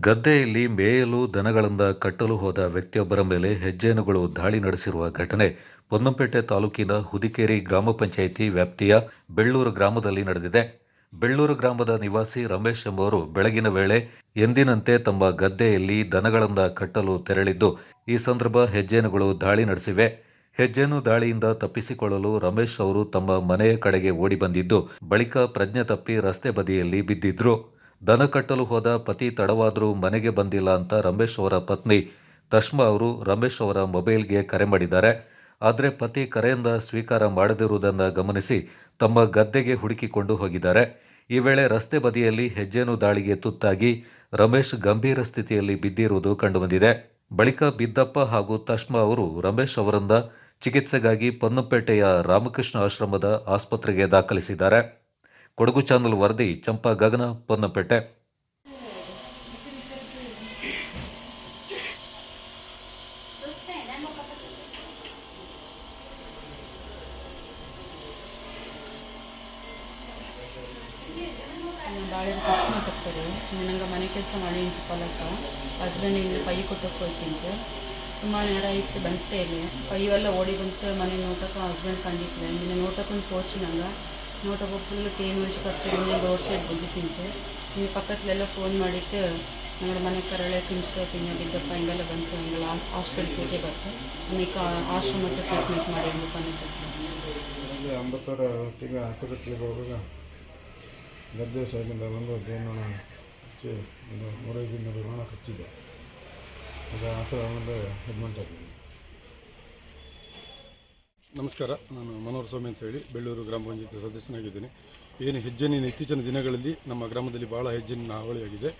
ಗದ್ದೆಯಲ್ಲಿ ಮೇಯಲು ದನಗಳಿಂದ ಕಟ್ಟಲು ಹೋದ ವ್ಯಕ್ತಿಯೊಬ್ಬರ ಮೇಲೆ ಹೆಜ್ಜೆನುಗಳು ದಾಳಿ ನಡೆಸಿರುವ ಘಟನೆ ಪೊನ್ನಂಪೇಟೆ ತಾಲೂಕಿನ ಹುದಿಕೇರಿ ಗ್ರಾಮ ಪಂಚಾಯಿತಿ ವ್ಯಾಪ್ತಿಯ ಬೆಳ್ಳೂರು ಗ್ರಾಮದಲ್ಲಿ ನಡೆದಿದೆ. ಬೆಳ್ಳೂರು ಗ್ರಾಮದ ನಿವಾಸಿ ರಮೇಶ್ ಎಂಬುವರು ಬೆಳಗಿನ ವೇಳೆ ಎಂದಿನಂತೆ ತಮ್ಮ ಗದ್ದೆಯಲ್ಲಿ ದನಗಳಿಂದ ಕಟ್ಟಲು ತೆರಳಿದ್ದು, ಈ ಸಂದರ್ಭ ಹೆಜ್ಜೆನುಗಳು ದಾಳಿ ನಡೆಸಿವೆ. ಹೆಜ್ಜೇನು ದಾಳಿಯಿಂದ ತಪ್ಪಿಸಿಕೊಳ್ಳಲು ರಮೇಶ್ ಅವರು ತಮ್ಮ ಮನೆಯ ಕಡೆಗೆ ಓಡಿ ಬಂದಿದ್ದು, ಬಳಿಕ ಪ್ರಜ್ಞೆ ತಪ್ಪಿ ರಸ್ತೆ ಬದಿಯಲ್ಲಿ ಬಿದ್ದಿದ್ರು. ದನ ಕಟ್ಟಲು ಹೋದ ಪತಿ ತಡವಾದರೂ ಮನೆಗೆ ಬಂದಿಲ್ಲ ಅಂತ ರಮೇಶ್ ಅವರ ಪತ್ನಿ ತಶ್ಮಾ ಅವರು ರಮೇಶ್ ಅವರ ಮೊಬೈಲ್ಗೆ ಕರೆ ಮಾಡಿದ್ದಾರೆ. ಆದರೆ ಪತಿ ಕರೆಯಿಂದ ಸ್ವೀಕಾರ ಮಾಡದಿರುವುದನ್ನು ಗಮನಿಸಿ ತಮ್ಮ ಗದ್ದೆಗೆ ಹುಡುಕಿಕೊಂಡು ಹೋಗಿದ್ದಾರೆ. ಈ ವೇಳೆ ರಸ್ತೆ ಬದಿಯಲ್ಲಿ ಹೆಜ್ಜೇನು ದಾಳಿಗೆ ತುತ್ತಾಗಿ ರಮೇಶ್ ಗಂಭೀರ ಸ್ಥಿತಿಯಲ್ಲಿ ಬಿದ್ದಿರುವುದು ಕಂಡುಬಂದಿದೆ. ಬಳಿಕ ಬಿದ್ದಪ್ಪ ಹಾಗೂ ತಶ್ಮಾ ಅವರು ರಮೇಶ್ ಅವರಿಂದ ಚಿಕಿತ್ಸೆಗಾಗಿ ಪೊನ್ನಪೇಟೆಯ ರಾಮಕೃಷ್ಣ ಆಶ್ರಮದ ಆಸ್ಪತ್ರೆಗೆ ದಾಖಲಿಸಿದ್ದಾರೆ. ಕೊಡಗು ಚಾನಲ್ ವರದಿ, ಚಂಪಾ ಗಗನ, ಪೊನ್ನಪೇಟೆ. ತಪ್ಪದೆ ನಂಗೆ ಮನೆ ಕೆಲಸ ಮಾಡಿ ಇಂಟು ಹೊಲಕ್ಕ ಹಸ್ಬೆಂಡ್ ಇಲ್ಲಿ ಪೈ ಕೊಟ್ಟಕ್ಕೆ ಹೋಯ್ತಿಂತು ಸುಮಾರು ನೇರ ಇತ್ತು ಬಂತೆ ಇಲ್ಲಿ ಎಲ್ಲ ಓಡಿ ಬಂತು. ಮನೆ ನೋಟಕ್ಕೆ ಹಸ್ಬೆಂಡ್ ಕಂಡಿತ್ತು ನಿನ್ನೆ ನೋಟಕ್ಕೊಂದು ತೋಚಿ ನಂಗೆ ನೋಟಕ್ಕೆ ಫುಲ್ ಖರ್ಚು ಹಿಂಗೆ ರೋಡ್ ಸೈಡ್ ತಿಂತು. ನೀವು ಪಕ್ಕದಲ್ಲೆಲ್ಲ ಫೋನ್ ಮಾಡಿಟ್ಟು ನಮ್ಮ ಮನೆ ಕರಳೆ ಕಿಮ್ಸ್ ಪಿನ್ನ ಬಿದ್ದಪ್ಪ, ಹಿಂಗೆಲ್ಲ ಬಂತು, ಹಿಂಗೆಲ್ಲ ಹಾಸ್ಪಿಟಲ್ ಹೋಗಿ ಬರ್ತು ಆಶ್ರಮ ಆಶ್ರಮಕ್ಕೆ ಟ್ರೀಟ್ಮೆಂಟ್ ಮಾಡಿ ಬಂದಿತ್ತು ಇಲ್ಲಿ ಅಂಬತ್ತೂರ ಹೊತ್ತಿಗೆ ಹಾಸ್ಪಿಟ್ಲಿಗೆ ಹೋಗುವಾಗ ಗದ್ದೆ ಸೈಡಿಂದ ಬಂದು ಬೇನೋಣ ಹಚ್ಚಿ, ಒಂದು ಮೂರೈದು ದಿನ ಬೇನೋಣ ಕಚ್ಚಿದೆ. ಅದು ಹಸು ಅಡ್ಮಿಂಟ್ ಆಗಿದ್ದೀನಿ ನಮಸ್ಕಾರ, ನಾನು ಮನೋಹರ ಸ್ವಾಮಿ ಅಂತೇಳಿ, ಬೆಳ್ಳೂರು ಗ್ರಾಮ ಪಂಚಾಯತ್ ಸದಸ್ಯನಾಗಿದ್ದೇನೆ. ಏನು ಹೆಜ್ಜೆನಿನ ಇತ್ತೀಚಿನ ದಿನಗಳಲ್ಲಿ ನಮ್ಮ ಗ್ರಾಮದಲ್ಲಿ ಭಾಳ ಹೆಜ್ಜೆನಿನ ಹಾವಳಿಯಾಗಿದೆ.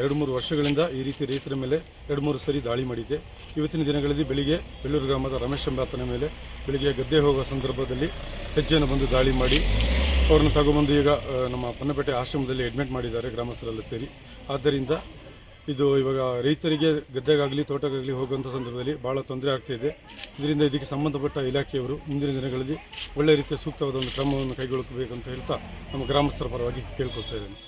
ಎರಡು ಮೂರು ವರ್ಷಗಳಿಂದ ಈ ರೀತಿ ರೈತರ ಮೇಲೆ ಎರಡು ಮೂರು ಸರಿ ದಾಳಿ ಮಾಡಿದ್ದೆ ಇವತ್ತಿನ ದಿನಗಳಲ್ಲಿ ಬೆಳಿಗ್ಗೆ ಬೆಳ್ಳೂರು ಗ್ರಾಮದ ರಮೇಶ್ ಎಂಬಾತನ ಮೇಲೆ ಬೆಳಿಗ್ಗೆ ಗದ್ದೆ ಹೋಗುವ ಸಂದರ್ಭದಲ್ಲಿ ಹೆಜ್ಜೆಯನ್ನು ಬಂದು ದಾಳಿ ಮಾಡಿ ಅವ್ರನ್ನ ತಗೊಬಂದು ಈಗ ನಮ್ಮ ಪನ್ನಪೇಟೆ ಆಶ್ರಮದಲ್ಲಿ ಅಡ್ಮಿಟ್ ಮಾಡಿದ್ದಾರೆ, ಗ್ರಾಮಸ್ಥರೆಲ್ಲ ಸೇರಿ. ಆದ್ದರಿಂದ ಇದು ಇವಾಗ ರೈತರಿಗೆ ಗದ್ದೆಗಾಗಲಿ, ತೋಟಗಾಗಲಿ ಹೋಗುವಂಥ ಸಂದರ್ಭದಲ್ಲಿ ಭಾಳ ತೊಂದರೆ ಆಗ್ತಾಯಿದೆ ಇದರಿಂದ ಇದಕ್ಕೆ ಸಂಬಂಧಪಟ್ಟ ಇಲಾಖೆಯವರು ಮುಂದಿನ ದಿನಗಳಲ್ಲಿ ಒಳ್ಳೆಯ ರೀತಿಯ ಸೂಕ್ತವಾದ ಒಂದು ಕ್ರಮವನ್ನು ಕೈಗೊಳ್ಳಬೇಕು ಅಂತ ಹೇಳ್ತಾ ನಮ್ಮ ಗ್ರಾಮಸ್ಥರ ಪರವಾಗಿ ಕೇಳ್ಕೊಳ್ತಾ ಇದ್ದೇನೆ.